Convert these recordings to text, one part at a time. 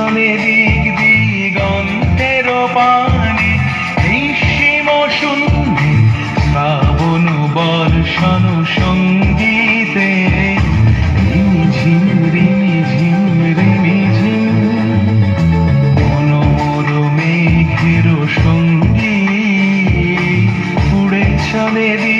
চলে দিক দিগন্তের পানে নিঃসীম শূন্যে শ্রাবণ বর্ষণ সঙ্গীতে মেঘের সঙ্গী চলে দিক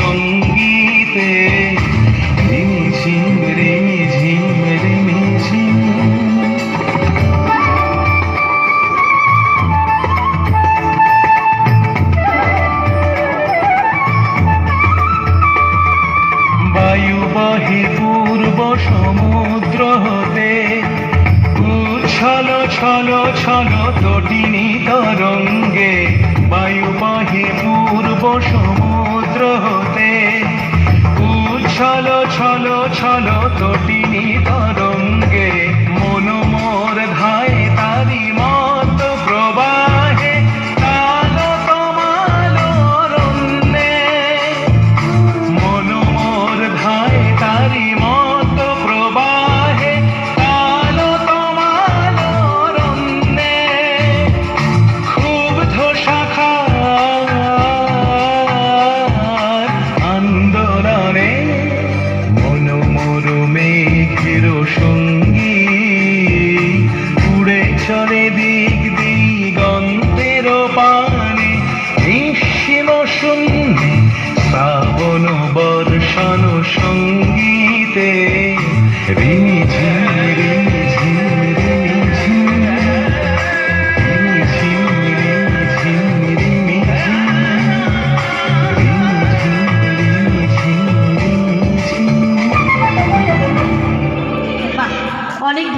সঙ্গীতে সমুদ্র হতে উচ্ছল ছল ছল তটিনী তরঙ্গে পূর্ব সমুদ্র হতে উচ্ছল ছল ছল তটিনী তরঙ্গে। মেঘের সঙ্গী চলে দিক দিগন্তের পানে নিঃসীম শূন্যে শ্রাবণ বর্ষণ সঙ্গীতে রিমি